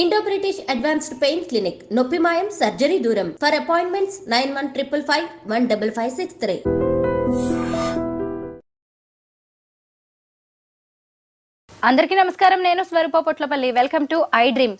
Indo British advanced pain clinic నొప్పి మాయం surgery దూరం for appointments nine one triple five one double five six three అందరికీ నమస్కారం. నేను Swaroopa Potlapalli. Welcome to I dream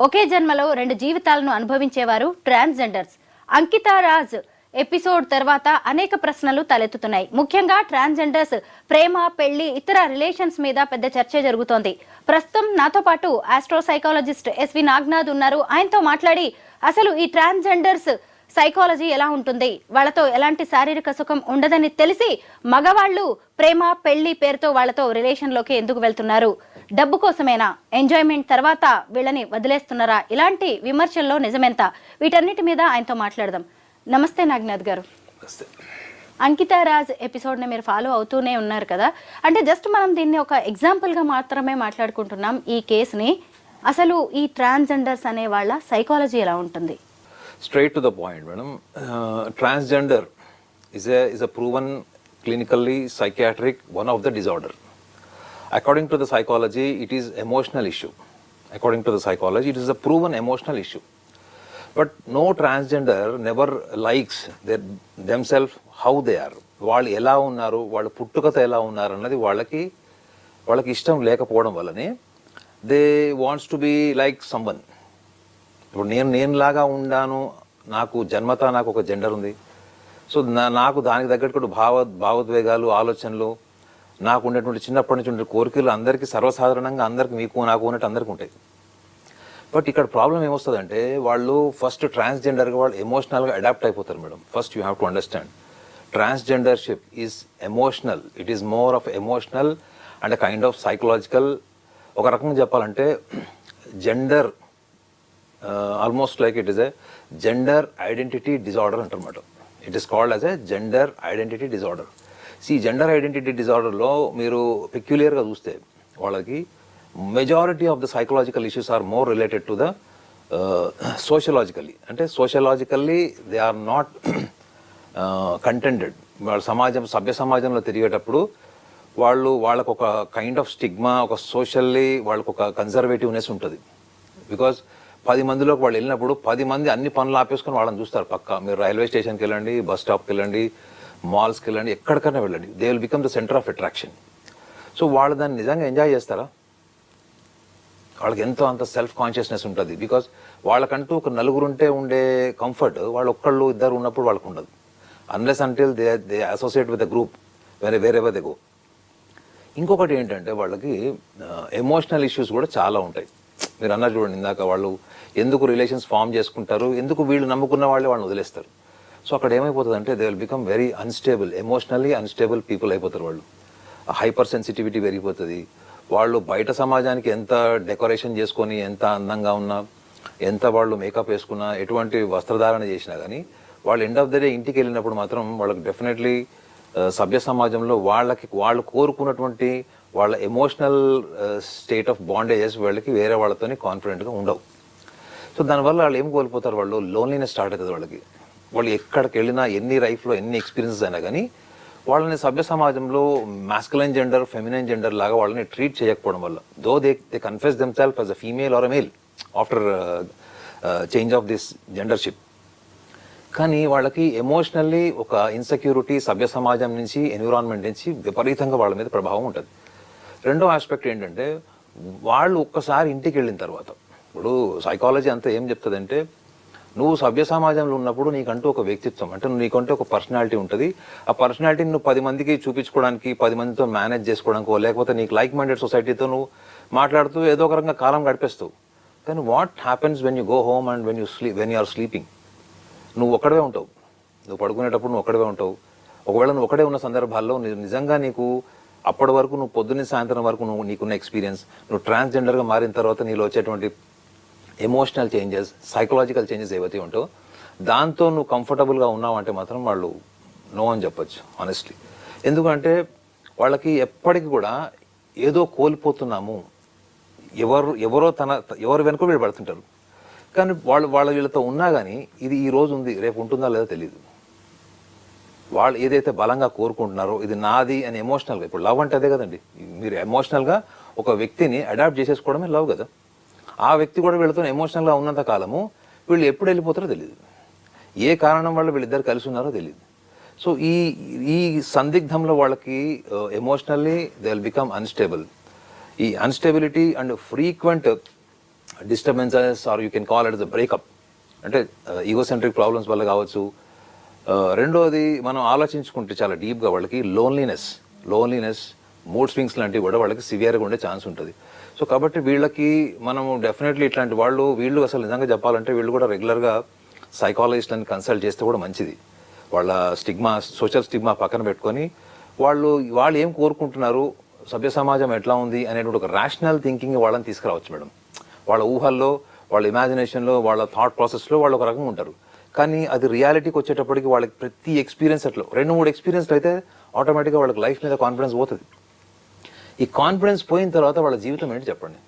ఒకే జన్మలో రెండు జీవితాలను అనుభవించేవారు ట్రాన్స్జెండర్స్. అంకితా రాజ్ ఎపిసోడ్ తర్వాత అనేక ప్రశ్నలు తలెత్తుతున్నాయి. ముఖ్యంగా ట్రాన్స్జెండర్స్ ప్రేమ పెళ్ళి ఇతర రిలేషన్స్ మీద పెద్ద చర్చ జరుగుతోంది. ప్రస్తుతం నాతో పాటు ఆస్ట్రో సైకాలజిస్ట్ ఎస్వి నాగ్నాథ్ ఉన్నారు. ఆయనతో మాట్లాడి అసలు ఈ ట్రాన్స్జెండర్స్ సైకాలజీ ఎలా ఉంటుంది? వాళ్ళతో ఎలాంటి శారీరక సుఖం ఉండదని తెలిసి మగవాళ్ళు ప్రేమ పెళ్ళి పేరుతో వాళ్ళతో రిలేషన్లోకి ఎందుకు వెళ్తున్నారు? డబ్బు కోసమేనా? ఎంజాయ్మెంట్ తర్వాత వీళ్ళని వదిలేస్తున్నారా? ఇలాంటి విమర్శల్లో నిజమెంత? వీటన్నిటి మీద ఆయనతో మాట్లాడదాం. నమస్తే నాగ్నాథ్ గారు. అంకిత అంకితారాజ్ ఎపిసోడ్ని మీరు ఫాలో అవుతూనే ఉన్నారు కదా. అంటే జస్ట్ మనం దీన్ని ఒక ఎగ్జాంపుల్గా మాత్రమే మాట్లాడుకుంటున్నాం ఈ కేసుని. అసలు ఈ ట్రాన్స్జెండర్స్ అనే వాళ్ళ సైకాలజీ ఎలా ఉంటుంది? Straight to the point madam transgender is a is a proven clinically psychiatric one of the disorder according to the psychology it is emotional issue according to the psychology it is a proven emotional issue but no transgender never likes their their self how they are. వాళ్ళు ఎలా ఉన్నారు వాళ్ళ పుట్టుకతో ఎలా ఉన్నారు అన్నది వాళ్ళకి వాళ్ళకి ఇష్టం లేకపోవడం వల్లనే they wants to be like someone. ఇప్పుడు నేను నేనులాగా ఉండాను నాకు జన్మత నాకు ఒక జెండర్ ఉంది. సో నా- నాకు దానికి తగ్గట్టు భావ భావోద్వేగాలు ఆలోచనలు నాకు ఉండేటువంటి చిన్నప్పటి నుంచి ఉండే కోరికలు అందరికీ సర్వసాధారణంగా అందరికి మీకు నాకు ఉన్నట్టు అందరికీ ఉంటాయి. బట్ ఇక్కడ ప్రాబ్లం ఏమొస్తుందంటే వాళ్ళు ఫస్ట్ ట్రాన్స్జెండర్గా వాళ్ళు ఎమోషనల్గా అడాప్ట్ అయిపోతారు madam. First you have to understand. Transgendership is emotional. It is more of emotional and kind of psychological. ఒక రకంగా చెప్పాలంటే gender almost like it is a gender identity disorder అంటారన్నమాట it is called as a gender identity disorder. See gender identity డిజార్డర్లో మీరు పెక్యులియర్గా చూస్తే వాళ్ళకి majority of the psychological issues are more related to the sociologically అంటే sociologically they are not contented వాళ్ళ సమాజం సభ్య సమాజంలో తిరిగేటప్పుడు వాళ్ళు వాళ్ళకు ఒక కైండ్ ఆఫ్ స్టిగ్మా ఒక సోషల్లీ వాళ్ళకు ఒక కన్జర్వేటివ్నెస్ ఉంటుంది. బికాజ్ పది మందిలోకి వాళ్ళు వెళ్ళినప్పుడు పది మంది అన్ని పనులు ఆపేసుకొని వాళ్ళని చూస్తారు పక్క. మీరు రైల్వే స్టేషన్కి వెళ్ళండి బస్ స్టాప్కి వెళ్ళండి మాల్స్కి వెళ్ళండి ఎక్కడికైనా వెళ్ళండి. They will become the centre of attraction so వాళ్ళు దాన్ని నిజంగా ఎంజాయ్ చేస్తారా? వాళ్ళకి ఎంతో అంత సెల్ఫ్ కాన్షియస్నెస్ ఉంటుంది. బికాస్ వాళ్ళకంటూ ఒక నలుగురు ఉంటే ఉండే కంఫర్ట్ వాళ్ళు ఒక్కళ్ళు ఇద్దరు ఉన్నప్పుడు వాళ్ళకు ఉండదు unless until they they associate with the group వేరే వేరే దే గో ఇంకొకటి ఏంటంటే వాళ్ళకి ఎమోషనల్ ఇష్యూస్ కూడా చాలా ఉంటాయి. మీరు అన్నారు చూడండి ఇందాక వాళ్ళు ఎందుకు రిలేషన్స్ ఫామ్ చేసుకుంటారు ఎందుకు వీళ్ళు నమ్ముకున్న వాళ్ళే వాళ్ళని వదిలేస్తారు. సో అక్కడ ఏమైపోతుంది అంటే they will become very unstable emotionally unstable people అయిపోతారు వాళ్ళు. హైపర్ సెన్సిటివిటీ పెరిగిపోతుంది. వాళ్ళు బయట సమాజానికి ఎంత డెకరేషన్ చేసుకొని ఎంత అందంగా ఉన్నా ఎంత వాళ్ళు మేకప్ వేసుకున్నా ఎటువంటి వస్త్రధారణ చేసినా కానీ వాళ్ళు ఎండ్ ఆఫ్ ద డే ఇంటికి వెళ్ళినప్పుడు మాత్రం వాళ్ళకి డెఫినెట్లీ సభ్య సమాజంలో వాళ్ళకి వాళ్ళు కోరుకున్నటువంటి వాళ్ళ ఎమోషనల్ స్టేట్ ఆఫ్ బాండేజెస్ వాళ్ళకి వేరే వాళ్ళతోని కాన్ఫిడెంట్గా ఉండవు. సో దానివల్ల వాళ్ళు ఏం కోల్పోతారు వాళ్ళు? లోన్లీనెస్ స్టార్ట్ అవుతుంది వాళ్ళకి. వాళ్ళు ఎక్కడికి వెళ్ళినా ఎన్ని లైఫ్లో ఎన్ని ఎక్స్పీరియన్సెస్ అయినా కానీ వాళ్ళని సభ్య సమాజంలో మాస్కులైన్ జెండర్ ఫెమినైన్ జెండర్ లాగా వాళ్ళని ట్రీట్ చేయకపోవడం వల్ల. Though they they confess them self as a female or a male after change of this gendership కానీ వాళ్ళకి ఎమోషనల్లీ ఒక ఇన్సెక్యూరిటీ సభ్య సమాజం నుంచి ఎన్విరాన్మెంట్ నుంచి విపరీతంగా వాళ్ళ మీద ప్రభావం ఉంటుంది. రెండో ఆస్పెక్ట్ ఏంటంటే వాళ్ళు ఒక్కసారి ఇంటికి వెళ్ళిన తర్వాత ఇప్పుడు సైకాలజీ అంతా ఏం చెప్తుందంటే నువ్వు సభ్య సమాజంలో ఉన్నప్పుడు నీకంటూ ఒక వ్యక్తిత్వం అంటే నీకంటూ ఒక పర్సనాలిటీ ఉంటుంది. ఆ పర్సనాలిటీని నువ్వు పది మందికి చూపించుకోవడానికి పది మందితో మేనేజ్ చేసుకోవడానికి లేకపోతే నీకు లైక్ మైండెడ్ సొసైటీతో నువ్వు మాట్లాడుతూ ఏదో ఒక రకంగా కాలం గడిపేస్తావు. కానీ what happens when you go home and when you sleep when you are sleeping నువ్వు ఒక్కడవే ఉంటావు. నువ్వు పడుకునేటప్పుడు నువ్వు ఒక్కడవే ఉంటావు. ఒకవేళ నువ్వు ఒకడే ఉన్న సందర్భాల్లో నిజంగా నీకు అప్పటి వరకు నువ్వు పొద్దున్న సాయంత్రం వరకు నువ్వు నీకున్న ఎక్స్పీరియన్స్ నువ్వు ట్రాన్స్జెండర్గా మారిన తర్వాత నీలో వచ్చేటువంటి ఎమోషనల్ చేంజెస్ సైకలాజికల్ చేంజెస్ ఏవైతే ఉంటో దాంతో నువ్వు కంఫర్టబుల్గా ఉన్నావంటే మాత్రం వాళ్ళు నో అని చెప్పొచ్చు ఆనెస్ట్లీ ఎందుకంటే వాళ్ళకి ఎప్పటికి కూడా ఏదో కోల్పోతున్నాము. ఎవరు ఎవరో తన ఎవరు వెనుక వీళ్ళు పడుతుంటారు. కానీ వాళ్ళు వాళ్ళ వీళ్ళతో ఉన్నా కానీ ఇది ఈ రోజు ఉంది రేపు ఉంటుందా లేదో తెలియదు వాళ్ళు ఏదైతే బలంగా కోరుకుంటున్నారో ఇది నాది అని ఎమోషనల్గా ఇప్పుడు లవ్ అంటే అదే కదండి. మీరు ఎమోషనల్గా ఒక వ్యక్తిని అడాప్ట్ చేసేసుకోవడమే లవ్ కదా. ఆ వ్యక్తి కూడా వీళ్ళతో ఎమోషనల్గా ఉన్నంత కాలము వీళ్ళు ఎప్పుడు వెళ్ళిపోతారో తెలియదు ఏ కారణం వల్ల వీళ్ళిద్దరు కలిసి ఉన్నారో తెలియదు సో ఈ ఈ సందిగ్ధంలో వాళ్ళకి emotionally they will become unstable ఈ instability and frequent disturbances or you can call it the breakup అంటే uh, ఈగోసెంట్రిక్ ప్రాబ్లమ్స్ వల్ల కావచ్చు. Uh, రెండోది మనం ఆలోచించుకుంటే చాలా డీప్గా వాళ్ళకి లోన్లీనెస్ లోన్లీనెస్ మూడ్ స్వింగ్స్ లాంటివి కూడా వాళ్ళకి సివియర్గా ఉండే ఛాన్స్ ఉంటుంది. సో కాబట్టి వీళ్ళకి మనము డెఫినెట్లీ ఇట్లాంటి వాళ్ళు వీళ్ళు అసలు నిజంగా చెప్పాలంటే వీళ్ళు కూడా రెగ్యులర్గా సైకాలజిస్ట్లను కన్సల్ట్ చేస్తే కూడా మంచిది. వాళ్ళ స్టిగ్మా సోషల్ స్టిగ్మా పక్కన పెట్టుకొని వాళ్ళు వాళ్ళు ఏం కోరుకుంటున్నారు సభ్య సమాజం ఎట్లా ఉంది అనేటువంటి ఒక రేషనల్ థింకింగ్ వాళ్ళని తీసుకురావచ్చు మేడం. వాళ్ళ ఊహల్లో వాళ్ళ ఇమాజినేషన్లో వాళ్ళ థాట్ ప్రాసెస్లో వాళ్ళు ఒక రకంగా ఉంటారు. కానీ అది రియాలిటీకి వచ్చేటప్పటికి వాళ్ళకి ప్రతి ఎక్స్పీరియన్స్ అట్లా రెండు మూడు ఎక్స్పీరియన్స్ అయితే ఆటోమేటిక్గా వాళ్ళకి లైఫ్ మీద కాన్ఫిడెన్స్ పోతుంది. ఈ కాన్ఫిడెన్స్ పోయిన తర్వాత వాళ్ళ జీవితం ఏంటి చెప్పండి?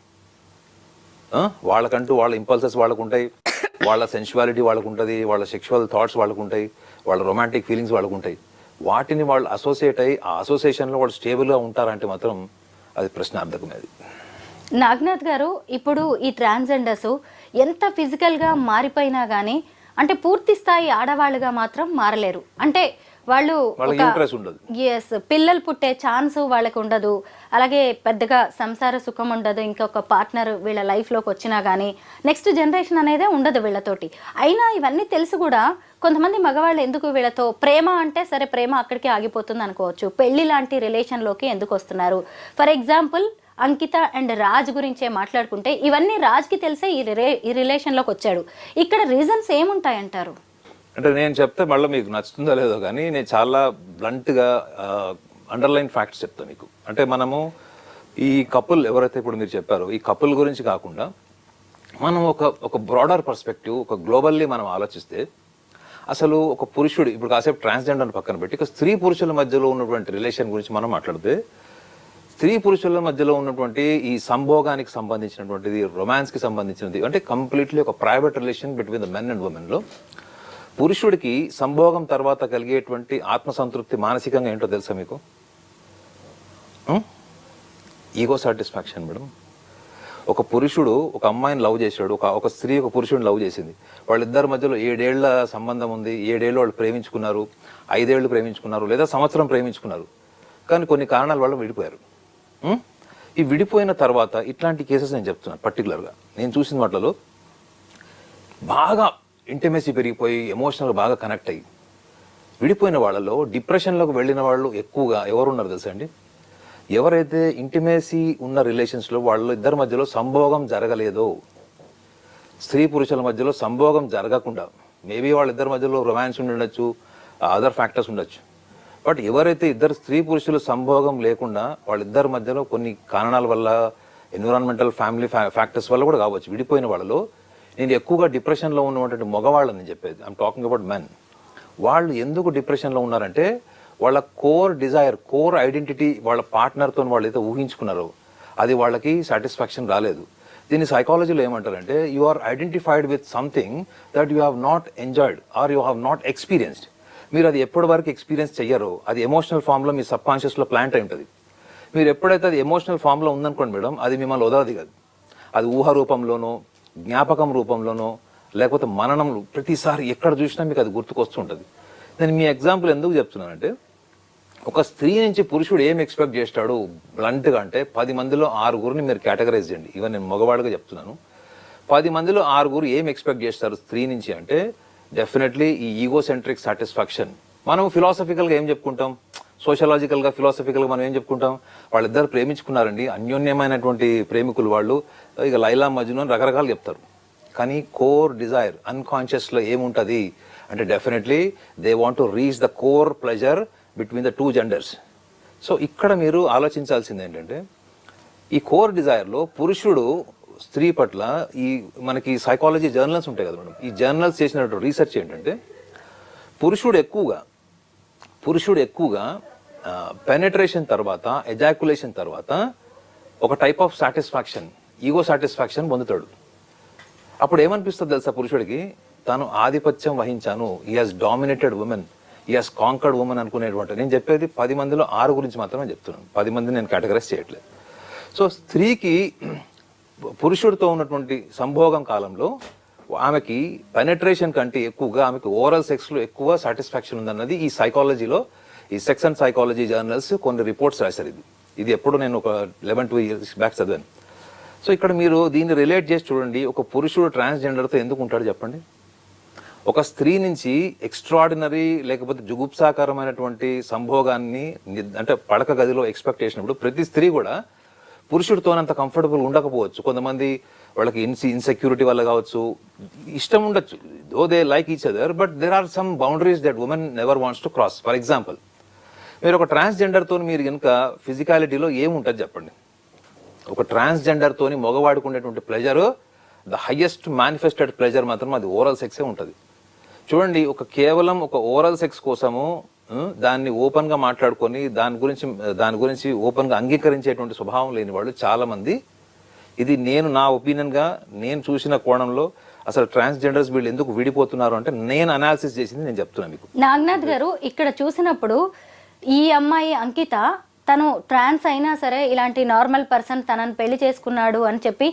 వాళ్ళకంటూ వాళ్ళ ఇంపల్సెస్ వాళ్ళకు ఉంటాయి వాళ్ళ సెన్షువాలిటీ వాళ్ళకు ఉంటుంది వాళ్ళ సెక్షువల్ థాట్స్ వాళ్ళకు ఉంటాయి వాళ్ళ రొమాంటిక్ ఫీలింగ్స్ వాళ్ళకు ఉంటాయి వాటిని వాళ్ళు అసోసియేట్ అయ్యి ఆ అసోసియేషన్లో వాళ్ళు స్టేబుల్గా ఉంటారంటే మాత్రం అది ప్రశ్నార్థకమేది నాగ్నాథ్ గారు ఇప్పుడు ఈ ట్రాన్స్జెండర్స్ ఎంత ఫిజికల్గా మారిపోయినా కానీ అంటే పూర్తి స్థాయి ఆడవాళ్ళుగా మాత్రం మారలేరు. అంటే వాళ్ళు ఎస్ పిల్లలు పుట్టే ఛాన్స్ వాళ్ళకి ఉండదు. అలాగే పెద్దగా సంసార సుఖం ఉండదు. ఇంకొక పార్ట్నర్ వీళ్ళ లైఫ్లోకి వచ్చినా కానీ నెక్స్ట్ జనరేషన్ అనేదే ఉండదు వీళ్ళతోటి. అయినా ఇవన్నీ తెలిసి కూడా కొంతమంది మగవాళ్ళు ఎందుకు వీళ్ళతో ప్రేమ అంటే సరే ప్రేమ అక్కడికి ఆగిపోతుంది అనుకోవచ్చు. పెళ్ళి లాంటి రిలేషన్లోకి ఎందుకు వస్తున్నారు? For example Ankita and Raj గురించే మాట్లాడుకుంటే ఇవన్నీ రాజ్కి తెలిసే ఈ రిలే ఈ రిలేషన్లోకి వచ్చాడు. ఇక్కడ రీజన్స్ ఏముంటాయంటారు? అంటే నేను చెప్తే మళ్ళీ మీకు నచ్చుతుందో లేదో కానీ నేను చాలా బ్లంట్గా అండర్లైన్ ఫ్యాక్ట్స్ చెప్తాను మీకు. అంటే మనము ఈ కపుల్ ఎవరైతే ఇప్పుడు మీరు చెప్పారో ఈ కపుల్ గురించి కాకుండా మనం ఒక ఒక బ్రాడర్ పర్స్పెక్టివ్ ఒక గ్లోబల్లీ మనం ఆలోచిస్తే అసలు ఒక పురుషుడు ఇప్పుడు కాసేపు ట్రాన్స్జెండర్ పక్కన పెట్టి ఒక స్త్రీ పురుషుల మధ్యలో ఉన్నటువంటి రిలేషన్ గురించి మనం మాట్లాడితే స్త్రీ పురుషుల మధ్యలో ఉన్నటువంటి ఈ సంభోగానికి సంబంధించినటువంటిది రొమాన్స్కి సంబంధించినది అంటే కంప్లీట్లీ ఒక private relation between the men and ఉమెన్లో పురుషుడికి సంభోగం తర్వాత కలిగేటువంటి ఆత్మసంతృప్తి మానసికంగా ఏంటో తెలుసా మీకు? ఈగో సాటిస్ఫాక్షన్ మేడం ఒక పురుషుడు ఒక అమ్మాయిని లవ్ చేశాడు ఒక ఒక స్త్రీ ఒక పురుషుడిని లవ్ చేసింది. వాళ్ళిద్దరి మధ్యలో ఏడేళ్ళ సంబంధం ఉంది ఏడేళ్ళు వాళ్ళు ప్రేమించుకున్నారు ఐదేళ్ళు ప్రేమించుకున్నారు లేదా సంవత్సరం ప్రేమించుకున్నారు. కానీ కొన్ని కారణాల వల్ల విడిపోయారు. ఈ విడిపోయిన తర్వాత ఇట్లాంటి కేసెస్ నేను చెప్తున్నాను పర్టికులర్గా నేను చూసిన వాటిలో బాగా ఇంటిమేసీ పెరిగిపోయి ఎమోషనల్ బాగా కనెక్ట్ అయ్యి. విడిపోయిన వాళ్ళలో డిప్రెషన్లోకి వెళ్ళిన వాళ్ళు ఎక్కువగా ఎవరున్నారు తెలుసా అండి? ఎవరైతే ఇంటిమేసీ ఉన్న రిలేషన్స్లో వాళ్ళ ఇద్దరి మధ్యలో సంభోగం జరగలేదో స్త్రీ పురుషుల మధ్యలో సంభోగం జరగకుండా మేబీ వాళ్ళిద్దరి మధ్యలో రొమాన్స్ ఉండొచ్చు అదర్ ఫ్యాక్టర్స్ ఉండొచ్చు. బట్ ఎవరైతే ఇద్దరు స్త్రీ పురుషులు సంభోగం లేకుండా వాళ్ళిద్దరి మధ్యలో కొన్ని కారణాల వల్ల ఎన్విరాన్మెంటల్ ఫ్యామిలీ ఫ్యాక్టర్స్ వల్ల కూడా కావచ్చు. విడిపోయిన వాళ్ళలో నేను ఎక్కువగా డిప్రెషన్లో ఉన్నటువంటి మగవాళ్ళని చెప్పేది. ఐమ్ టాకింగ్ అబౌట్ మెన్ వాళ్ళు ఎందుకు డిప్రెషన్లో ఉన్నారంటే వాళ్ళ కోర్ డిజైర్ కోర్ ఐడెంటిటీ వాళ్ళ పార్ట్నర్తో వాళ్ళు అయితే ఊహించుకున్నారో. అది వాళ్ళకి సాటిస్ఫాక్షన్ రాలేదు. దీన్ని సైకాలజీలో ఏమంటారంటే you are identified with something that you have not enjoyed or you have not experienced మీరు అది ఎప్పటి వరకు ఎక్స్పీరియన్స్ చెయ్యరో అది ఎమోషనల్ ఫామ్లో మీ సబ్ కాన్షియస్లో ప్లాంట్ అయి ఉంటుంది. మీరు ఎప్పుడైతే అది ఎమోషనల్ ఫామ్లో ఉందనుకోండి మేడం అది మిమ్మల్ని వదలది కాదు. అది ఊహ రూపంలోనో జ్ఞాపకం రూపంలోనో లేకపోతే మననంలో ప్రతిసారి ఎక్కడ చూసినా మీకు అది గుర్తుకొస్తుంటుంది. నేను మీ ఎగ్జాంపుల్ ఎందుకు చెప్తున్నానంటే ఒక స్త్రీ నుంచి పురుషుడు ఏం ఎక్స్పెక్ట్ చేస్తాడు? బ్లంట్గా అంటే పది మందిలో ఆరుగురిని మీరు కేటగరైజ్ చేయండి. ఇవన్నీ నేను మగవాడుగా చెప్తున్నాను. పది మందిలో ఆరుగురు ఏం ఎక్స్పెక్ట్ చేస్తారు స్త్రీ నుంచి అంటే డెఫినెట్లీ ఈ ఈగో సెంట్రిక్ సాటిస్ఫాక్షన్. మనం ఫిలాసఫికల్గా ఏం చెప్పుకుంటాం? సోషలాజికల్గా ఫిలాసఫికల్గా మనం ఏం చెప్పుకుంటాం? వాళ్ళిద్దరు ప్రేమించుకున్నారండి. అన్యోన్యమైనటువంటి ప్రేమికులు వాళ్ళు. ఇక లైలా మజ్ను అని రకరకాలు చెప్తారు. కానీ కోర్ డిజైర్ అన్కాన్షియస్లో ఏముంటుంది? అంటే definitely they want to reach the core pleasure between the two genders. So ఇక్కడ మీరు ఆలోచించాల్సింది ఏంటంటే ఈ కోర్ డిజైర్లో పురుషుడు స్త్రీ పట్ల ఈ మనకి సైకాలజీ జర్నల్స్ ఉంటాయి కదా మేడం. ఈ జర్నల్స్ చేసినటువంటి రీసెర్చ్ ఏంటంటే పురుషుడు ఎక్కువగా పురుషుడు ఎక్కువగా పెనట్రేషన్ తర్వాత ఎజాకులేషన్ తర్వాత ఒక type of satisfaction ego satisfaction పొందుతాడు. అప్పుడు ఏమనిపిస్తుంది తెలుసా పురుషుడికి? తాను ఆధిపత్యం వహించాను. He has dominated women he has conquered women అనుకునేటువంటి. నేను చెప్పేది పది మందిలో ఆరు గురించి మాత్రమే చెప్తున్నాను. పది మంది నేను కేటగరైజ్ చేయట్లేదు. సో స్త్రీకి పురుషుడితో ఉన్నటువంటి సంభోగం కాలంలో ఆమెకి పెనట్రేషన్ కంటే ఎక్కువగా ఆమెకి ఓరల్ సెక్స్లో ఎక్కువ సాటిస్ఫాక్షన్ ఉందన్నది ఈ సైకాలజీలో ఈ సెక్స్ అండ్ సైకాలజీ జర్నల్స్ కొన్ని రిపోర్ట్స్ రాశారు ఇది. ఇది ఎప్పుడు నేను ఒక లెవెన్ టూ ఇయర్స్ బ్యాక్ చదివాను. సో ఇక్కడ మీరు దీన్ని రిలేట్ చేసి చూడండి. ఒక పురుషుడు ట్రాన్స్జెండర్తో ఎందుకు ఉంటాడు చెప్పండి? ఒక స్త్రీ నుంచి ఎక్స్ట్రాడినరీ లేకపోతే జుగుప్సాకరమైనటువంటి సంభోగాన్ని అంటే పడక గదిలో ఎక్స్పెక్ట్ చేసినప్పుడు ప్రతి స్త్రీ కూడా పురుషుడితో అంత కంఫర్టబుల్ ఉండకపోవచ్చు. కొంతమంది వాళ్ళకి ఇన్సి ఇన్సెక్యూరిటీ వల్ల కావచ్చు. ఇష్టం ఉండొచ్చు. Though they like each other but there are some boundaries that women never wants to cross for example మీరు ఒక ట్రాన్స్జెండర్తో మీరు కనుక ఫిజికాలిటీలో ఏముంటుంది చెప్పండి? ఒక ట్రాన్స్జెండర్ తోని మగవాడికి ఉండేటువంటి pleasure the highest manifested pleasure మాత్రం అది ఓరల్ సెక్సే ఉంటుంది. చూడండి ఒక కేవలం ఒక ఓరల్ సెక్స్ కోసము దాన్ని ఓపెన్గా మాట్లాడుకొని దాని గురించి దాని గురించి ఓపెన్గా అంగీకరించేటువంటి స్వభావం లేని వాళ్ళు చాలామంది. ఇది నేను నా ఒపీనియన్గా నేను చూసిన కోణంలో అసలు ట్రాన్స్జెండర్స్ వీళ్ళు ఎందుకు విడిపోతున్నారు అంటే నేను అనాలిసిస్ చేసింది నేను చెప్తున్నాను మీకు. నాగనాథ్ గారు ఇక్కడ చూసినప్పుడు ఈ అమ్మాయి అంకిత తను ట్రాన్స్ అయినా సరే ఇలాంటి నార్మల్ పర్సన్ తనని పెళ్ళి చేసుకున్నాడు అని చెప్పి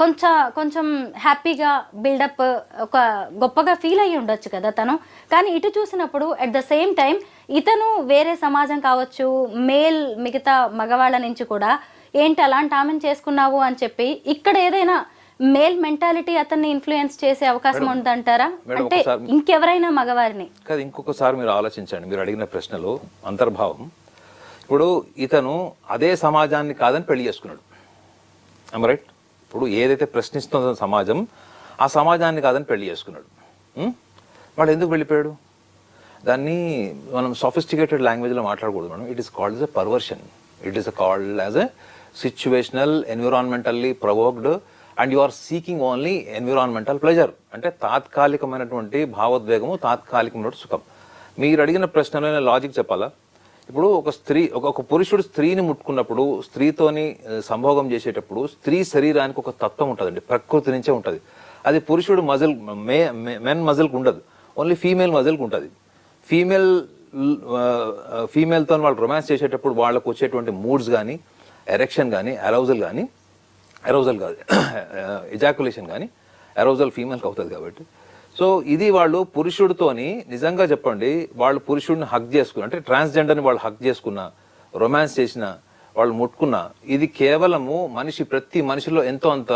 కొంచెం కొంచెం హ్యాపీగా బిల్డప్ ఒక గొప్పగా ఫీల్ అయ్యి ఉండొచ్చు కదా తను. కానీ ఇటు చూసినప్పుడు అట్ ద సేమ్ టైం ఇతను వేరే సమాజం కావచ్చు మేల్ మిగతా మగవాళ్ళ నుంచి కూడా ఏంటి అలాంటి ఆమెను చేసుకున్నావు అని చెప్పి ఇక్కడ ఏదైనా మేల్ మెంటాలిటీ అతన్ని ఇన్ఫ్లుయెన్స్ చేసే అవకాశం ఉందంటారా? అంటే ఇంకెవరైనా మగవారిని? కాదు ఇంకొకసారి మీరు ఆలోచించండి. మీరు అడిగిన ప్రశ్నలో అంతర్భావం. ఇప్పుడు ఇతను అదే సమాజాన్ని కాదని పెళ్ళి చేసుకున్నాడు. రైట్ ఇప్పుడు ఏదైతే ప్రశ్నిస్తుందో సమాజం ఆ సమాజాన్ని కాదని పెళ్ళి చేసుకున్నాడు. Hmm? వాడు ఎందుకు వెళ్ళిపోయాడు? దాన్ని మనం సొఫిస్టికేటెడ్ లాంగ్వేజ్లో మాట్లాడకూడదు మనం. It is called a perversion it is called as a situational environmentally provoked and you are seeking only environmental pleasure అంటే తాత్కాలికమైనటువంటి భావోద్వేగము తాత్కాలికమైన సుఖం. మీరు అడిగిన ప్రశ్నలో లాజిక్ చెప్పాలా? ఇప్పుడు ఒక స్త్రీ ఒక పురుషుడు స్త్రీని ముట్టుకున్నప్పుడు స్త్రీతోని సంభోగం చేసేటప్పుడు స్త్రీ శరీరానికి ఒక తత్వం ఉంటుందండి ప్రకృతి నుంచే ఉంటుంది. అది పురుషుడు మజిల్ మే మెన్ మజిల్కి ఉండదు ఓన్లీ ఫీమేల్ మజిల్కి ఉంటుంది. ఫీమేల్ ఫీమేల్తో వాళ్ళు రొమాన్స్ చేసేటప్పుడు వాళ్ళకు వచ్చేటువంటి మూడ్స్ కానీ ఎరెక్షన్ కానీ అరౌజల్ కానీ అరౌజల్ కాదు ఎజాకులేషన్ కానీ అరౌజల్ ఫీమేల్కి అవుతుంది కాబట్టి. సో ఇది వాళ్ళు పురుషుడితోని నిజంగా చెప్పండి వాళ్ళు పురుషుడిని హక్ చేసుకున్న అంటే ట్రాన్స్జెండర్ని వాళ్ళు హక్ చేసుకున్న రొమాన్స్ చేసిన వాళ్ళు ముట్టుకున్న ఇది కేవలము మనిషి ప్రతి మనిషిలో ఎంతో అంత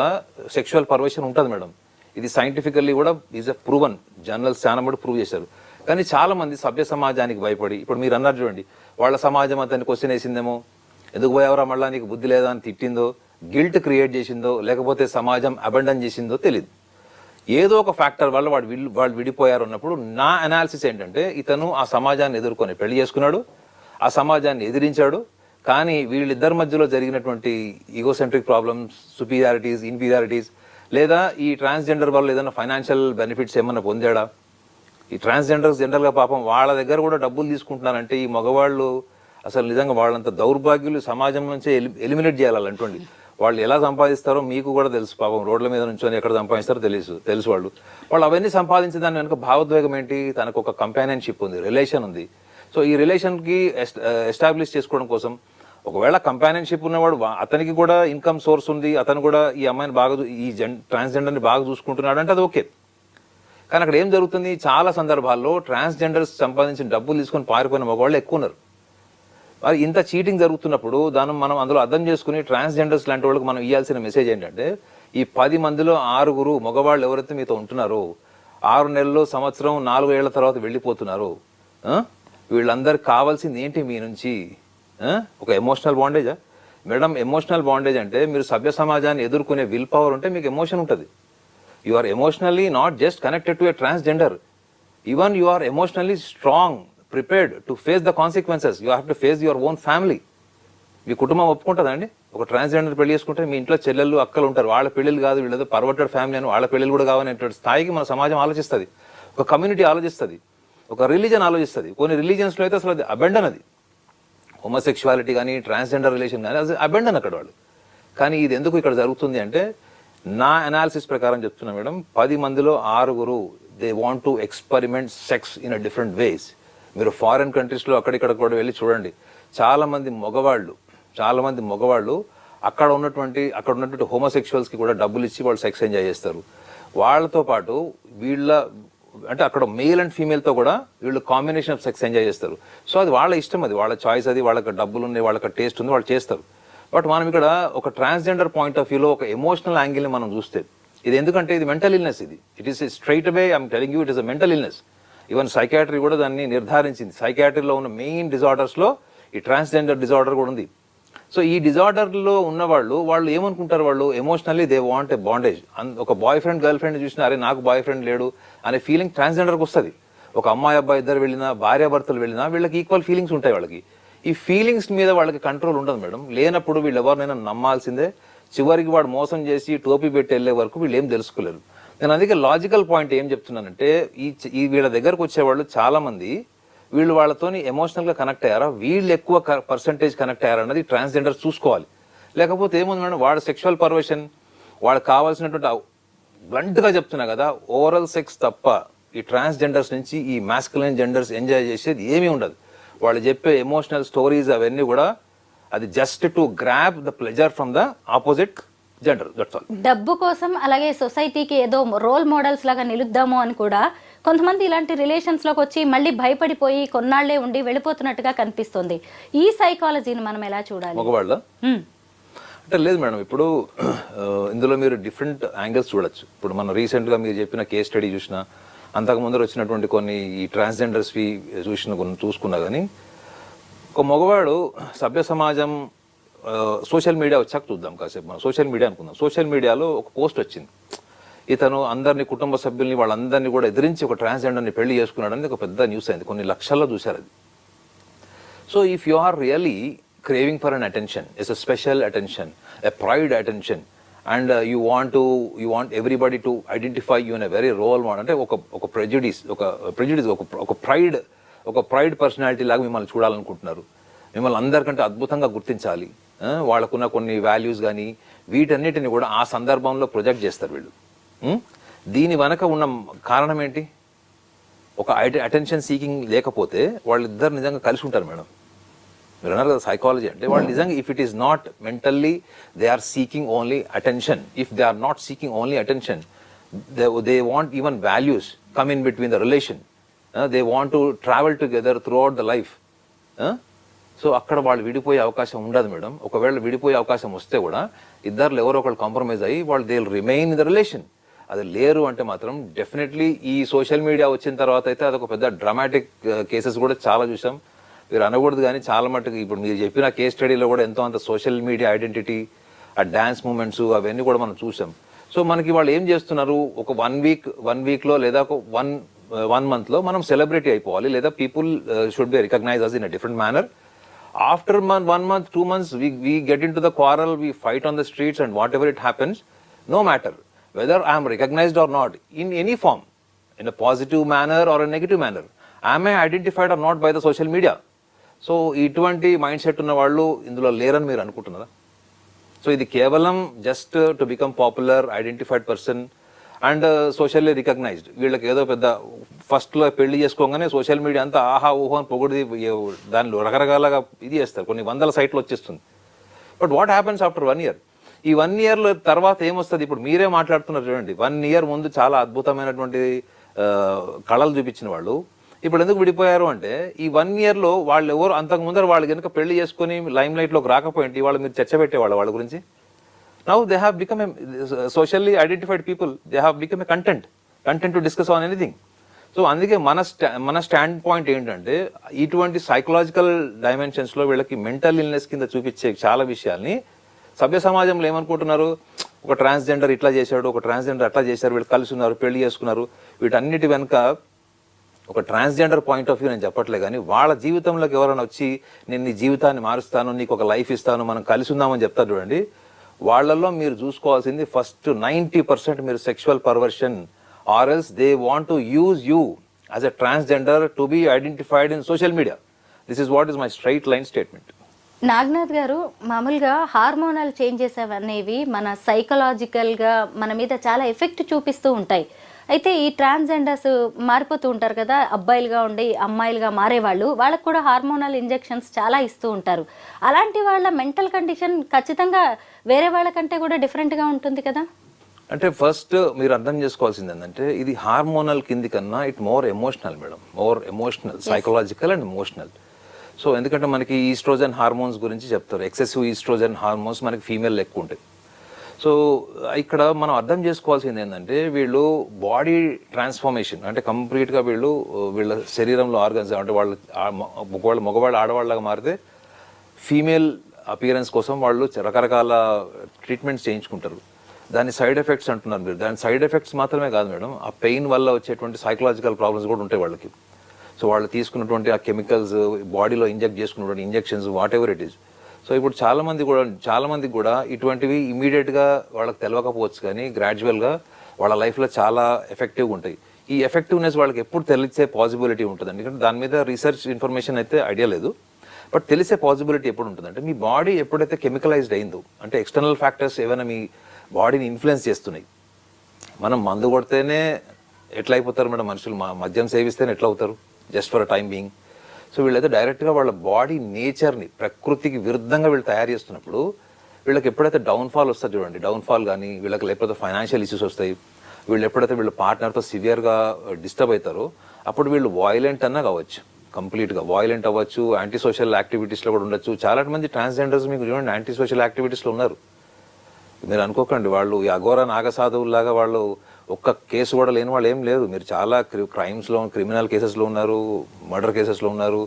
సెక్షువల్ పర్వేషన్ ఉంటుంది మేడం. ఇది సైంటిఫికల్లీ కూడా ఈజ్ అ ప్రూవన్ జనరల్ స్థానం కూడా ప్రూవ్ చేశారు. కానీ చాలా మంది సభ్య సమాజానికి భయపడి ఇప్పుడు మీరు అన్నారు చూడండి వాళ్ళ సమాజం అతన్ని క్వశ్చన్ వేసిందేమో ఎందుకు పోయావరా మళ్ళా నీకు బుద్ధి లేదా అని తిట్టిందో గిల్ట్ క్రియేట్ చేసిందో లేకపోతే సమాజం అబండన్ చేసిందో తెలియదు ఏదో ఒక ఫ్యాక్టర్ వల్ల వాడు వాళ్ళు విడిపోయారు అన్నప్పుడు నా అనాలిసిస్ ఏంటంటే ఇతను ఆ సమాజాన్ని ఎదుర్కొని పెళ్ళి చేసుకున్నాడు ఆ సమాజాన్ని ఎదిరించాడు కానీ వీళ్ళిద్దరి మధ్యలో జరిగినటువంటి ఈగోసెంట్రిక్ ప్రాబ్లమ్స్ సుపీరియారిటీస్ ఇన్ఫీరియారిటీస్ లేదా ఈ ట్రాన్స్జెండర్ వల్ల ఏదైనా ఫైనాన్షియల్ బెనిఫిట్స్ ఏమైనా పొందాడా? ఈ ట్రాన్స్జెండర్స్ జనరల్గా పాపం వాళ్ళ దగ్గర కూడా డబ్బులు తీసుకుంటున్నారంటే ఈ మగవాళ్ళు అసలు నిజంగా వాళ్ళంత దౌర్భాగ్యులు సమాజం నుంచే ఎలిమినేట్ చేయాలి అలాంటి వాళ్ళు ఎలా సంపాదిస్తారో మీకు కూడా తెలుసు పాపం. రోడ్ల మీద నుంచొని ఎక్కడ సంపాదిస్తారో తెలుసు తెలుసు వాళ్ళు. వాళ్ళు అవన్నీ సంపాదించిన దాని వెనుక భావోద్వేగం ఏంటి? తనకు ఒక కంపానియన్షిప్ ఉంది రిలేషన్ ఉంది. సో ఈ రిలేషన్కి ఎస్టాబ్లిష్ చేసుకోవడం కోసం ఒకవేళ కంపానియన్షిప్ ఉన్నవాడు అతనికి కూడా ఇన్కమ్ సోర్స్ ఉంది అతను కూడా ఈ అమ్మాయిని బాగా ఈ జెన్ ట్రాన్స్జెండర్ని బాగా చూసుకుంటున్నాడు అంటే అది ఓకే. కానీ అక్కడ ఏం జరుగుతుంది? చాలా సందర్భాల్లో ట్రాన్స్జెండర్స్ సంపాదించిన డబ్బులు తీసుకొని పారిపోయిన మగవాళ్ళు ఎక్కువ ఉన్నారు. మరి ఇంత చీటింగ్ జరుగుతున్నప్పుడు దాన్ని మనం అందులో అర్థం చేసుకుని ట్రాన్స్జెండర్స్ లాంటి వాళ్ళకి మనం ఇవ్వాల్సిన మెసేజ్ ఏంటంటే ఈ పది మందిలో ఆరుగురు మగవాళ్ళు ఎవరైతే మీతో ఉంటున్నారో ఆరు నెలలు సంవత్సరం నాలుగు ఏళ్ళ తర్వాత వెళ్ళిపోతున్నారు ఆ? వీళ్ళందరికి కావాల్సింది ఏంటి మీ నుంచి? ఒక ఎమోషనల్ బాండేజా మేడం ఎమోషనల్ బాండేజ్ అంటే మీరు సభ్య సమాజాన్ని ఎదుర్కొనే విల్ పవర్ ఉంటే మీకు ఎమోషన్ ఉంటుంది. You are emotionally not just connected to a transgender even you are emotionally strong prepared to face the consequences you have to face your own family మీ కుటుంబం ఒప్పుకుంటుందండి ఒక ట్రాన్స్జెండర్ పెళ్ళి చేసుకుంటే మీ ఇంట్లో చెల్లెళ్ళు అక్కలు ఉంటారు. వాళ్ళ పెళ్ళిళ్ళు కాదు వీళ్ళతో పర్వటెడ్ ఫ్యామిలీ అని వాళ్ళ పెళ్ళిళ్ళు కూడా కావాలనేటువంటి స్థాయికి మన సమాజం ఆలోచిస్తుంది. ఒక కమ్యూనిటీ ఆలోచిస్తుంది. ఒక రిలీజన్ ఆలోచిస్తుంది. కొన్ని రిలీజన్స్లో అయితే అసలు అది అబెండన్ అది. హోమోసెక్షువాలిటీ కానీ ట్రాన్స్జెండర్ రిలేషన్ కానీ అది అబెండన్ అక్కడ వాళ్ళు. కానీ ఇది ఎందుకు ఇక్కడ జరుగుతుంది అంటే నా అనాలిసిస్ ప్రకారం చెప్తున్నా మేడం పది మందిలో ఆరుగురు they want to experiment sex in a different ways మీరు ఫారిన్ కంట్రీస్లో అక్కడిక్కడ కూడా వెళ్ళి చూడండి. చాలామంది మగవాళ్ళు చాలామంది మగవాళ్ళు అక్కడ ఉన్నటువంటి అక్కడ ఉన్నటువంటి హోమోసెక్చువల్స్కి కూడా డబ్బులు ఇచ్చి వాళ్ళు సెక్స్ ఎంజాయ్ చేస్తారు. వాళ్ళతో పాటు వీళ్ళ అంటే అక్కడ మేల్ అండ్ ఫీమేల్తో కూడా వీళ్ళు కాంబినేషన్ ఆఫ్ సెక్స్ ఎంజాయ్ చేస్తారు. సో అది వాళ్ళ ఇష్టం అది. వాళ్ళ చాయిస్ అది వాళ్ళకి డబ్బులు ఉన్నాయి వాళ్ళకి టేస్ట్ ఉంది వాళ్ళు చేస్తారు. బట్ మనం ఇక్కడ ఒక ట్రాన్స్జెండర్ పాయింట్ ఆఫ్ వ్యూలో ఒక ఎమోషనల్ యాంగిల్ని మనం చూస్తే ఇది ఎందుకంటే ఇది మెంటల్ ఇల్నెస్ ఇది. It is straight away I'm telling you it is a mental illness even psychiatry కూడా దాన్ని నిర్ధారించింది. సైకాట్రీలో ఉన్న మెయిన్ డిజార్డర్స్లో ఈ ట్రాన్స్జెండర్ డిజార్డర్ కూడా ఉంది. సో ఈ డిజార్డర్లో ఉన్నవాళ్ళు వాళ్ళు ఏమనుకుంటారు వాళ్ళు? Emotionally they want a bondage ఒక బాయ్ ఫ్రెండ్ గర్ల్ ఫ్రెండ్ చూసినా అరే నాకు బాయ్ ఫ్రెండ్ లేడు అనే ఫీలింగ్ ట్రాన్స్జెండర్కి వస్తుంది. ఒక అమ్మాయి అబ్బాయి ఇద్దరు వెళ్ళినా భార్యాభర్తలు వెళ్ళినా వీళ్ళకి ఈక్వల్ ఫీలింగ్స్ ఉంటాయి వాళ్ళకి. ఈ ఫీలింగ్స్ మీద వాళ్ళకి కంట్రోల్ ఉండదు మేడం. లేనప్పుడు వీళ్ళు ఎవరినైనా నమ్మాల్సిందే. చివరికి వాడు మోసం చేసి టోపీ పెట్టి వెళ్ళే వరకు వీళ్ళు ఏం తెలుసుకోలేరు. నేను అందుకే లాజికల్ పాయింట్ ఏం చెప్తున్నానంటే ఈ ఈ వీళ్ళ దగ్గరకు వచ్చేవాళ్ళు చాలా మంది వీళ్ళు వాళ్ళతోని ఎమోషనల్గా కనెక్ట్ అయ్యారా? వీళ్ళు ఎక్కువ పర్సంటేజ్ కనెక్ట్ అయ్యారా అన్నది ట్రాన్స్జెండర్ చూసుకోవాలి. లేకపోతే ఏముంది మేడం? వాడు సెక్షువల్ పర్వేషన్ వాళ్ళకి కావాల్సినటువంటి బ్లంట్గా చెప్తున్నా కదా ఓవరాల్ సెక్స్ తప్ప ఈ ట్రాన్స్జెండర్స్ నుంచి ఈ మాస్కులైన్ జెండర్స్ ఎంజాయ్ చేసేది ఏమీ ఉండదు. వాళ్ళు చెప్పే ఎమోషనల్ స్టోరీస్ అవన్నీ కూడా అది just to grab the pleasure from the opposite gender that's all డబ్బు కోసం అలాగే సొసైటీకి ఏదో రోల్ మోడల్స్ లాగా నిలుద్దాము అని కూడా కొంతమంది ఇలాంటి రిలేషన్స్లోకి వచ్చి మళ్ళీ భయపడిపోయి కొన్నాళ్ళే ఉండి వెళ్ళిపోతున్నట్టుగా కనిపిస్తుంది. ఈ సైకాలజీని మనం ఎలా చూడాలి? మగవాళ్ళ. అంటే లేదు మేడం ఇప్పుడు ఆ, ఇందులో మీరు డిఫరెంట్ యాంగిల్స్ చూడొచ్చు. ఇప్పుడు మనం రీసెంట్గా మీరు చెప్పిన కేస్ స్టడీ చూసినా అంతకు ముందర వచ్చినటువంటి కొన్ని ఈ ట్రాన్స్జెండర్స్ చూసిన కొన్ని చూసుకున్నా కానీ ఒక మగవాడు సభ్య సమాజం సోషల్ మీడియా వచ్చాక చూద్దాం కాసేపు మనం. సోషల్ మీడియా అనుకుందాం. సోషల్ మీడియాలో ఒక పోస్ట్ వచ్చింది. ఇతను అందరినీ కుటుంబ సభ్యుల్ని వాళ్ళందరినీ కూడా ఎదిరించి ఒక ట్రాన్స్జెండర్ని పెళ్ళి చేసుకున్నాడని ఒక పెద్ద న్యూస్ అయింది. కొన్ని లక్షల్లో చూశారు అది. So if you are really craving for an attention it's a special attention a pride attention and you want to you want want everybody to identify you in very role role అంటే ఒక ఒక prejudice ఒక prejudice ఒక ఒక pride ఒక pride personality లాగా మిమ్మల్ని చూడాలనుకుంటున్నారు. మిమ్మల్ని అందరికంటే అద్భుతంగా గుర్తించాలి. వాళ్ళకున్న కొన్ని వాల్యూస్ కానీ వీటన్నిటిని కూడా ఆ సందర్భంలో ప్రొజెక్ట్ చేస్తారు వీళ్ళు. దీని వెనక ఉన్న కారణం ఏంటి? ఒక అటెన్షన్ సీకింగ్ లేకపోతే వాళ్ళిద్దరు నిజంగా కలిసి ఉంటారు మేడం. మీరు అన్నారు కదా సైకాలజీ అంటే వాళ్ళు నిజంగా if it is not mentally they are seeking only attention if they are not seeking only attention they want even values come in between the relation they want to travel together throughout the life so అక్కడ వాళ్ళు విడిపోయే అవకాశం ఉండదు madam. ఒకవేళ విడిపోయే అవకాశం వస్తే కూడా ఇద్దరు ఎవరో ఒకళ్ళు కాంప్రమైజ్ అయ్యి వాళ్ళు they remain in the relation అది లేరు అంటే మాత్రం డెఫినెట్లీ ఈ సోషల్ మీడియా వచ్చిన తర్వాత అయితే అదొక పెద్ద డ్రామాటిక్ కేసెస్ uh, కూడా చాలా చూసాం మీరు అనకూడదు కానీ చాలా మటుకు ఇప్పుడు మీరు చెప్పిన కేస్ స్టడీలో కూడా ఎంతో అంత సోషల్ మీడియా ఐడెంటిటీ ఆ డ్యాన్స్ మూమెంట్స్ అవన్నీ కూడా మనం చూసాం సో మనకి వాళ్ళు ఏం చేస్తున్నారు? ఒక వన్ వీక్ వన్ వీక్లో లేదా ఒక వన్ వన్ మంత్లో మనం సెలబ్రిటీ అయిపోవాలి లేదా people should be recognise us in a different manner after month, one month, two months, we, we get into the quarrel, we fight on the streets, and whatever it happens, no matter whether I am recognized or not, in any form, in a positive manner or a negative manner, am I identified or not by the social media? So ఇటువంటి mindset ఉన్న వాళ్ళు ఇందులో లేరని మీరు అనుకుంటున్నారా so ఇది కేవలం just to become popular identified person and socially recognised. వీళ్ళకి ఏదో పెద్ద ఫస్ట్లో పెళ్ళి చేసుకోగానే సోషల్ మీడియా అంతా ఆహా ఊహో అని పొగిడి దానిలో రకరకాలుగా ఇది చేస్తారు. కొన్ని వందల సైట్లు వచ్చేస్తుంది. But what happens after one year? ఈ వన్ ఇయర్లో తర్వాత ఏమొస్తుంది? ఇప్పుడు మీరే మాట్లాడుతున్నారు చూడండి. వన్ ఇయర్ ముందు చాలా అద్భుతమైనటువంటి కళలు చూపించిన వాళ్ళు. ఇప్పుడు ఎందుకు విడిపోయారు అంటే ఈ వన్ ఇయర్లో వాళ్ళు ఎవరు అంతకు ముందర వాళ్ళు కనుక పెళ్ళి చేసుకుని లైమ్ లైట్లోకి లోకి వాళ్ళు మీరు చర్చ పెట్టేవాళ్ళు వాళ్ళ గురించి? Now they have become socially identified people they have become a content content to discuss on anything so అందుకే మన స్టా మన స్టాండ్ పాయింట్ ఏంటంటే ఇటువంటి సైకలాజికల్ డైమెన్షన్స్లో వీళ్ళకి మెంటల్ ఇల్నెస్ కింద చూపించే చాలా విషయాల్ని సభ్య సమాజంలో ఏమనుకుంటున్నారు? ఒక ట్రాన్స్జెండర్ ఇట్లా చేశాడు ఒక ట్రాన్స్జెండర్ అట్లా చేశారు వీళ్ళు కలిసి ఉన్నారు పెళ్ళి చేసుకున్నారు. వీటన్నిటి వెనుక ఒక ట్రాన్స్జెండర్ పాయింట్ ఆఫ్ వ్యూ నేను చెప్పట్లే కానీ వాళ్ళ జీవితంలోకి ఎవరైనా వచ్చి నేను నీ జీవితాన్ని మారుస్తాను నీకు ఒక లైఫ్ ఇస్తాను మనం కలిసి ఉందామని చెప్తారు చూడండి. వాళ్ళల్లో మీరు చూసుకోవాల్సింది ఫస్ట్ నైంటీ పర్సెంట్ మీరు sexual perversion or else they want to use you as a transgender to be identified in social media this is what is my straight line statement Naganath garu మామూలుగా hormonal changes అనేవి మన సైకలాజికల్గా మన మీద చాలా effect చూపిస్తూ ఉంటాయి. అయితే ఈ ట్రాన్స్జెండర్స్ మారిపోతూ ఉంటారు కదా అబ్బాయిలుగా ఉండి అమ్మాయిలుగా మారేవాళ్ళు వాళ్ళకు కూడా హార్మోనల్ ఇంజెక్షన్స్ చాలా ఇస్తూ ఉంటారు. అలాంటి వాళ్ళ మెంటల్ కండిషన్ ఖచ్చితంగా వేరే వాళ్ళకంటే కూడా డిఫరెంట్గా ఉంటుంది కదా? అంటే ఫస్ట్ మీరు అర్థం చేసుకోవాల్సింది ఏంటంటే ఇది హార్మోనల్ కింది కన్నా it more emotional madam. More emotional psychological and emotional so ఎందుకంటే మనకి ఈస్ట్రోజన్ హార్మోన్స్ గురించి చెప్తారు. ఎక్సెసివ్ ఈస్ట్రోజన్ హార్మోన్స్ మనకి ఫీమేల్ ఎక్కువ ఉంటాయి. సో ఇక్కడ మనం అర్థం చేసుకోవాల్సింది ఏంటంటే వీళ్ళు బాడీ ట్రాన్స్ఫర్మేషన్ అంటే కంప్లీట్గా వీళ్ళు వీళ్ళ శరీరంలో ఆర్గన్స్ అంటే వాళ్ళు ఒకవేళ మగవాళ్ళు మగవాళ్ళు ఆడవాళ్ళగా మారితే ఫీమేల్ అపియరెన్స్ కోసం వాళ్ళు రకరకాల ట్రీట్మెంట్స్ చేయించుకుంటారు. దాని సైడ్ ఎఫెక్ట్స్ అంటున్నారు మీరు. దాని సైడ్ ఎఫెక్ట్స్ మాత్రమే కాదు మేడం ఆ పెయిన్ వల్ల వచ్చేటువంటి సైకలాజికల్ ప్రాబ్లమ్స్ కూడా ఉంటాయి వాళ్ళకి. సో వాళ్ళు తీసుకున్నటువంటి ఆ కెమికల్స్ బాడీలో ఇంజెక్ట్ చేసుకున్నటువంటి injections whatever it is. So ఇప్పుడు చాలా మంది కూడా చాలామందికి కూడా ఇటువంటివి ఇమీడియట్గా వాళ్ళకి తెలియకపోవచ్చు కానీ గ్రాడ్యువల్గా వాళ్ళ లైఫ్లో చాలా ఎఫెక్టివ్గా ఉంటాయి. ఈ ఎఫెక్టివ్నెస్ వాళ్ళకి ఎప్పుడు తెలిసే పాసిబిలిటీ ఉంటుంది ఎందుకంటే దాని మీద రీసెర్చ్ ఇన్ఫర్మేషన్ అయితే ఐడియా లేదు. బట్ తెలిసే పాసిబిలిటీ ఎప్పుడు ఉంటుంది అంటే మీ బాడీ ఎప్పుడైతే కెమికలైజ్డ్ అయిందో అంటే ఎక్స్టర్నల్ ఫ్యాక్టర్స్ ఏమైనా మీ బాడీని ఇన్ఫ్లుయెన్స్ చేస్తున్నాయి. మనం మందు కొడితేనే ఎట్లా అయిపోతారు మేడం మనుషులు? మా మద్యం సేవిస్తేనే ఎట్లా అవుతారు just for time being so వీళ్ళైతే డైరెక్ట్గా వాళ్ళ బాడీ నేచర్ని ప్రకృతికి విరుద్ధంగా వీళ్ళు తయారు చేస్తున్నప్పుడు వీళ్ళకి ఎప్పుడైతే డౌన్ఫాల్ వస్తుంది చూడండి డౌన్ఫాల్ కానీ వీళ్ళకి లేకపోతే ఫైనాన్షియల్ ఇష్యూస్ వస్తాయి వీళ్ళు ఎప్పుడైతే వీళ్ళ పార్ట్నర్తో సివియర్గా డిస్టర్బ్ అవుతారో అప్పుడు వీళ్ళు వాయిలెంట్ అన్నా కావచ్చు కంప్లీట్గా వాయిలెంట్ అవ్వచ్చు యాంటీ సోషల్ యాక్టివిటీస్లో కూడా ఉండొచ్చు. చాలా మంది ట్రాన్స్జెండర్స్ మీకు చూడండి యాంటీ సోషల్ యాక్టివిటీస్లో ఉన్నారు. మీరు అనుకోకండి వాళ్ళు ఈ అఘోర నాగసాధువులాగా వాళ్ళు ఒక్క కేసు కూడా లేని వాళ్ళు ఏం లేదు. మీరు చాలా క్రైమ్స్లో క్రిమినల్ కేసెస్లో ఉన్నారు మర్డర్ కేసెస్లో ఉన్నారు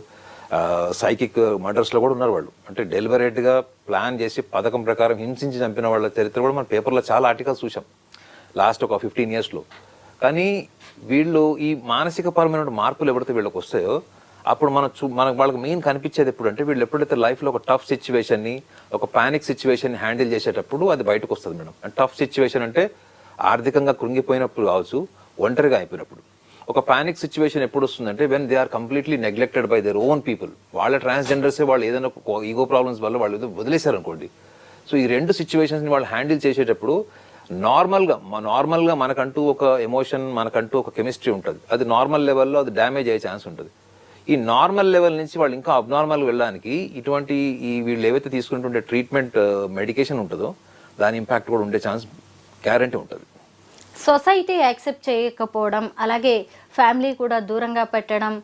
సైకిక్ మర్డర్స్లో కూడా ఉన్నారు వాళ్ళు. అంటే డెలివరేట్గా ప్లాన్ చేసి పథకం ప్రకారం హింసించి చంపిన వాళ్ళ చరిత్ర కూడా మన పేపర్లో చాలా ఆర్టికల్స్ చూసాం లాస్ట్ ఒక ఫిఫ్టీన్ ఇయర్స్లో. కానీ వీళ్ళు ఈ మానసిక పరమైన మార్పులు ఎవరితో వీళ్ళకి వస్తాయో అప్పుడు మన చూ మనకు వాళ్ళకి మెయిన్ కనిపించేది ఎప్పుడు అంటే వీళ్ళు ఎప్పుడైతే లైఫ్లో ఒక టఫ్ సిచ్యువేషన్ని ఒక పానిక్ సిచ్యువేషన్ హ్యాండిల్ చేసేటప్పుడు అది బయటకు వస్తుంది మేడం. టఫ్ సిచ్యువేషన్ అంటే ఆర్థికంగా కృంగిపోయినప్పుడు కావచ్చు ఒంటరిగా అయిపోయినప్పుడు. ఒక పానిక్ సిచ్యువేషన్ ఎప్పుడు వస్తుందంటే when they are completely neglected by their own people వాళ్ళ ట్రాన్స్జెండర్సే వాళ్ళు ఏదైనా ఈగో ప్రాబ్లమ్స్ వల్ల వాళ్ళు ఏదో వదిలేశారు అనుకోండి సో ఈ రెండు సిచ్యువేషన్స్ని వాళ్ళు హ్యాండిల్ చేసేటప్పుడు నార్మల్గా నార్మల్గా మనకంటూ ఒక ఎమోషన్ మనకంటూ ఒక కెమిస్ట్రీ ఉంటుంది. అది నార్మల్ లెవెల్లో అది డ్యామేజ్ అయ్యే ఛాన్స్ ఉంటుంది. ఈ నార్మల్ లెవెల్ నుంచి వాళ్ళు ఇంకా అబ్నార్మల్ వెళ్ళడానికి ఇటువంటి ఈ వీళ్ళు ఏవైతే తీసుకుంటుంటే ట్రీట్మెంట్ మెడికేషన్ uh, ఉంటుందో దాని ఇంపాక్ట్ కూడా ఉండే ఛాన్స్ గ్యారంటీ ఉంటుంది. సొసైటీ యాక్సెప్ట్ చేయకపోవడం అలాగే ఫ్యామిలీ కూడా దూరంగా పెట్టడం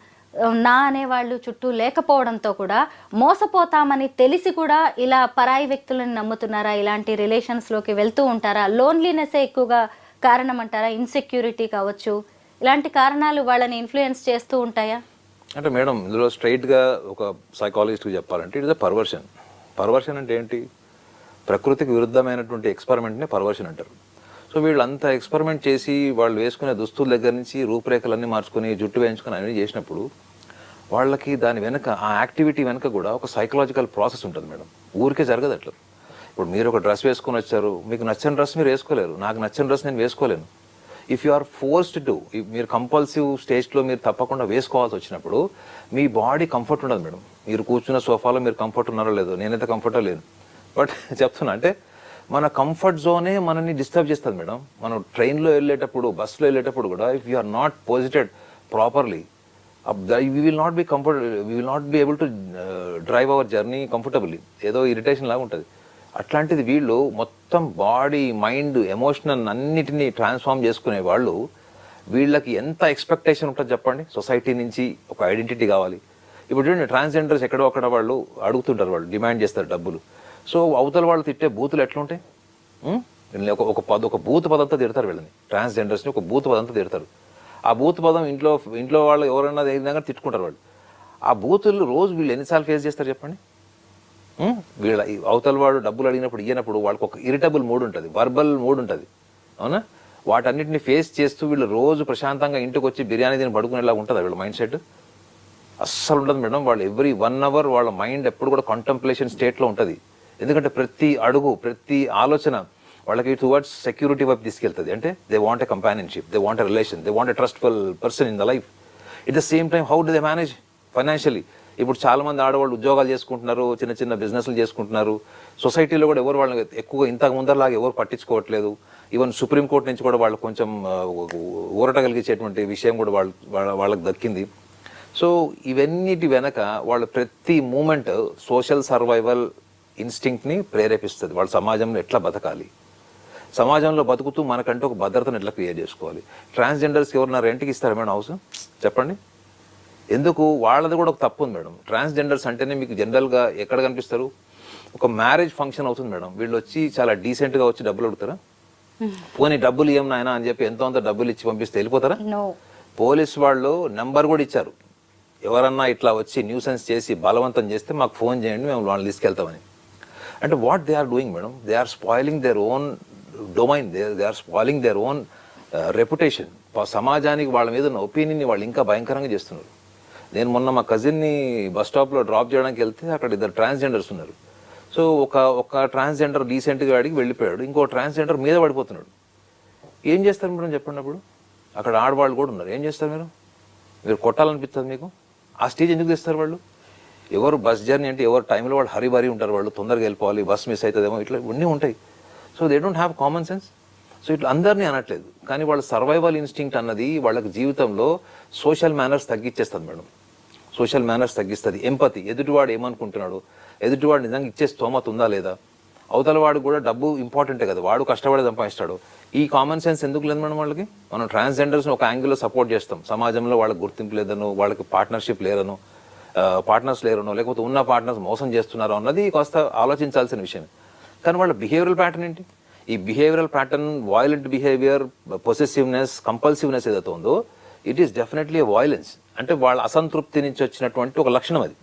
నా అనేవాళ్ళు చుట్టూ లేకపోవడంతో కూడా మోసపోతామని తెలిసి కూడా ఇలా పరాయి వ్యక్తులను నమ్ముతున్నారా? ఇలాంటి రిలేషన్స్లోకి వెళ్తూ ఉంటారా? లోన్లీనెస్ ఎక్కువగా కారణం అంటారా ఇన్సెక్యూరిటీ కావచ్చు. ఇలాంటి కారణాలు వాళ్ళని ఇన్ఫ్లుయెన్స్ చేస్తూ ఉంటాయా? అంటే మేడం ఇందులో స్ట్రైట్గా ఒక సైకాలజిస్ట్ చెప్పాలంటే it is a perversion. Perversion అంటే ఏంటి? ప్రకృతికి విరుద్ధమైనటువంటి ఎక్స్పెరిమెంట్ని పర్వర్షన్ అంటారు. సో వీళ్ళంతా ఎక్స్పెరిమెంట్ చేసి వాళ్ళు వేసుకునే దుస్తుల దగ్గర నుంచి రూపురేఖలన్నీ మార్చుకుని జుట్టు వేయించుకుని అన్ని చేసినప్పుడు వాళ్ళకి దాని వెనక ఆ యాక్టివిటీ వెనక కూడా ఒక సైకలాజికల్ ప్రాసెస్ ఉంటుంది మేడం. ఊరికే జరగదు అట్లా. ఇప్పుడు మీరు ఒక డ్రెస్ వేసుకొని వచ్చారు మీకు నచ్చిన డ్రెస్ మీరు వేసుకోలేరు. నాకు నచ్చిన డ్రెస్ నేను వేసుకోలేను. If you are forced to మీరు కంపల్సివ్ స్టేజ్లో మీరు తప్పకుండా వేసుకోవాల్సి వచ్చినప్పుడు మీ బాడీ కంఫర్ట్ ఉండదు మేడం. మీరు కూర్చున్న సోఫాలో మీరు కంఫర్ట్ ఉన్నారో లేదో నేనైతే కంఫర్ట్ లేను. బట్ చెప్తున్నా అంటే మన కంఫర్ట్ జోనే మనల్ని డిస్టర్బ్ చేస్తుంది మేడం. మనం ట్రైన్లో వెళ్ళేటప్పుడు బస్సులో వెళ్ళేటప్పుడు కూడా if you are not posited properly we will not be comfort we will not be able to drive our journey comfortably ఏదో ఇరిటేషన్ లాగా ఉంటుంది. అట్లాంటిది వీళ్ళు మొత్తం బాడీ మైండ్ ఎమోషనల్ అన్నిటినీ ట్రాన్స్ఫార్మ్ చేసుకునే వాళ్ళు వీళ్ళకి ఎంత ఎక్స్పెక్టేషన్ ఉంటుంది చెప్పండి? సొసైటీ నుంచి ఒక ఐడెంటిటీ కావాలి. ఇప్పుడు చూడండి ట్రాన్స్జెండర్స్ ఎక్కడో అక్కడ వాళ్ళు అడుగుతుంటారు వాళ్ళు డిమాండ్ చేస్తారు డబ్బులు. సో అవతల వాళ్ళు తిట్టే బూతులు ఎట్లుంటాయి? వీళ్ళని ఒక ఒక పద ఒక బూత్ పదంతో తిడతారు వీళ్ళని. ట్రాన్స్జెండర్స్ని ఒక బూత్ పదంతో తిడతారు. ఆ బూత్ పదం ఇంట్లో ఇంట్లో వాళ్ళు ఎవరైనా ఏదైనా తిట్టుకుంటారు వాళ్ళు. ఆ బూతులు రోజు వీళ్ళు ఎన్నిసార్లు ఫేస్ చేస్తారు చెప్పండి? వీళ్ళ అవతల వాడు డబ్బులు అడిగినప్పుడు ఇయ్యనప్పుడు వాళ్ళకి ఒక ఇరిటబుల్ మూడ్ ఉంటుంది. వర్బల్ మూడ్ ఉంటుంది. అవునా? వాటన్నిటిని ఫేస్ చేస్తూ వీళ్ళు రోజు ప్రశాంతంగా ఇంటికి వచ్చి బిర్యానీ తిని పడుకునేలా ఉంటుందా వీళ్ళ మైండ్ సెట్ అస్సలు ఉండదు మేడం. వాళ్ళు ఎవ్రీ వన్ అవర్ వాళ్ళ మైండ్ ఎప్పుడు కూడా కంటెంప్లేషన్ స్టేట్లో ఉంటుంది. ఎందుకంటే ప్రతి అడుగు ప్రతి ఆలోచన వాళ్ళకి టువర్డ్స్ సెక్యూరిటీ వైపు తీసుకెళ్తుంది. అంటే they want a companionship they want a relation they want a trustful person in the life it the same time how do they manage financially ఇప్పుడు చాలామంది ఆడవాళ్ళు ఉద్యోగాలు చేసుకుంటున్నారు చిన్న చిన్న బిజినెస్లు చేసుకుంటున్నారు. సొసైటీలో కూడా ఎవరు వాళ్ళని ఎక్కువగా ఇంతకు ముందరలాగా ఎవరు పట్టించుకోవట్లేదు. ఈవెన్ సుప్రీంకోర్టు నుంచి కూడా వాళ్ళు కొంచెం ఊరటగలిగించేటువంటి విషయం కూడా వాళ్ళు వాళ్ళ- వాళ్ళకి దక్కింది. సో ఇవన్నిటి వెనక వాళ్ళ ప్రతి మూమెంట్ సోషల్ సర్వైవల్ ఇన్స్టింక్ట్ని ప్రేరేపిస్తుంది. వాళ్ళ సమాజంలో ఎట్లా బతకాలి? సమాజంలో బతుకుతూ మనకంటూ ఒక భద్రతను ఎట్లా క్రియేట్ చేసుకోవాలి? ట్రాన్స్జెండర్స్కి ఎవరన్నా రెంట్కి ఇస్తారా మేడం హౌస్? చెప్పండి. ఎందుకు? వాళ్ళది కూడా ఒక తప్పు ఉంది మేడం. ట్రాన్స్జెండర్స్ అంటేనే మీకు జనరల్గా ఎక్కడ కనిపిస్తారు? ఒక మ్యారేజ్ ఫంక్షన్ అవుతుంది మేడం. వీళ్ళు వచ్చి చాలా డీసెంట్గా వచ్చి డబ్బులు అడుగుతారా? పోనీ డబ్బులు ఇవ్వం నాయనా అని చెప్పి ఎంతో అంత డబ్బులు ఇచ్చి పంపిస్తే వెళ్ళిపోతారా? పోలీస్ వాళ్ళు నెంబర్ కూడా ఇచ్చారు. ఎవరన్నా ఇట్లా వచ్చి న్యూసెన్స్ చేసి బలవంతం చేస్తే మాకు ఫోన్ చేయండి మేము వాళ్ళని తీసుకెళ్తామని. అంటే what they are doing madam they are spoiling their own domain they they are spoiling their own reputation సమాజానికి వాళ్ళ మీద ఉన్న ఒపీనియన్ని వాళ్ళు ఇంకా భయంకరంగా చేస్తున్నారు. నేను మొన్న మా కజిన్ని బస్ స్టాప్లో డ్రాప్ చేయడానికి వెళ్తే అక్కడ ఇద్దరు ట్రాన్స్జెండర్స్ ఉన్నారు. సో ఒక ఒక ట్రాన్స్జెండర్ రీసెంట్గా అడిగి వెళ్ళిపోయాడు. ఇంకో ట్రాన్స్జెండర్ మీద పడిపోతున్నాడు. ఏం చేస్తారు మేడం చెప్పండి అప్పుడు? అక్కడ ఆడవాళ్ళు కూడా ఉన్నారు. ఏం చేస్తారు మీరు మీరు కొట్టాలనిపిస్తుంది మీకు? ఆ స్టేజ్ ఎందుకు తెస్తారు వాళ్ళు? ఎవరు బస్ జర్నీ అంటే ఎవరు టైంలో వాళ్ళు హరి బరి ఉంటారు వాళ్ళు తొందరగా వెళ్ళిపోవాలి బస్ మిస్ అవుతుందేమో ఇట్లా ఇవన్నీ ఉంటాయి. So they don't have common sense so ఇట్లా అందరినీ అనట్లేదు. కానీ వాళ్ళ సర్వైవల్ ఇన్స్టింక్ట్ అన్నది వాళ్ళకి జీవితంలో సోషల్ మేనర్స్ తగ్గిచ్చేస్తుంది మేడం. సోషల్ మేనర్స్ తగ్గిస్తుంది. ఎంపతి ఎదుటివాడు ఏమనుకుంటున్నాడు ఎదుటివాడు నిజంగా ఇచ్చే స్తోమత ఉందా లేదా? అవతల వాడు కూడా డబ్బు ఇంపార్టెంటే కదా. వాడు కష్టపడి సంపాదిస్తాడు. ఈ కామన్ సెన్స్ ఎందుకు లేదు మేడం వాళ్ళకి? మనం ట్రాన్స్జెండర్స్ని ఒక యాంగిల్లో సపోర్ట్ చేస్తాం. సమాజంలో వాళ్ళకి గుర్తింపు లేదనో వాళ్ళకి పార్ట్నర్షిప్ లేరనో పార్ట్నర్స్ లేరునో లేకపోతే ఉన్న పార్ట్నర్స్ మోసం చేస్తున్నారో అన్నది కాస్త ఆలోచించాల్సిన విషయం కానీ వాళ్ళ బిహేవియరల్ ప్యాటర్న్ ఏంటి? ఈ behavioural pattern violent behaviour possessiveness compulsiveness ఏదైతే ఉందో ఇట్ ఈస్ డెఫినెట్లీ వైలెన్స్ అంటే వాళ్ళ అసంతృప్తి నుంచి వచ్చినటువంటి ఒక లక్షణం అది.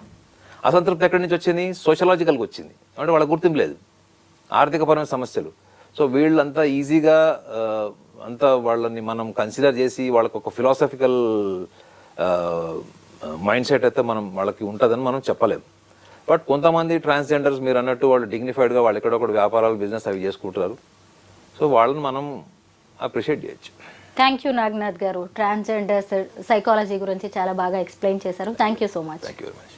అసంతృప్తి ఎక్కడి నుంచి వచ్చింది? సోషలాజికల్గా వచ్చింది. అంటే వాళ్ళ గుర్తింపు లేదు. ఆర్థికపరమైన సమస్యలు. సో వీళ్ళంతా ఈజీగా అంతా వాళ్ళని మనం కన్సిడర్ చేసి వాళ్ళకు ఒక ఫిలాసఫికల్ మైండ్ సెట్ అయితే మనం వాళ్ళకి ఉంటుందని మనం చెప్పలేము. బట్ కొంతమంది ట్రాన్స్జెండర్స్ మీరు అన్నట్టు వాళ్ళు డిగ్నిఫైడ్గా వాళ్ళు ఎక్కడొక్కడ వ్యాపారాలు బిజినెస్ అవి చేసుకుంటారు సో వాళ్ళని మనం అప్రిషియేట్ చేయొచ్చు. థ్యాంక్ యూ నాగనాథ్ గారు. ట్రాన్స్జెండర్స్ సైకాలజీ గురించి చాలా బాగా ఎక్స్ప్లెయిన్ చేశారు. Thank you so much thank you very much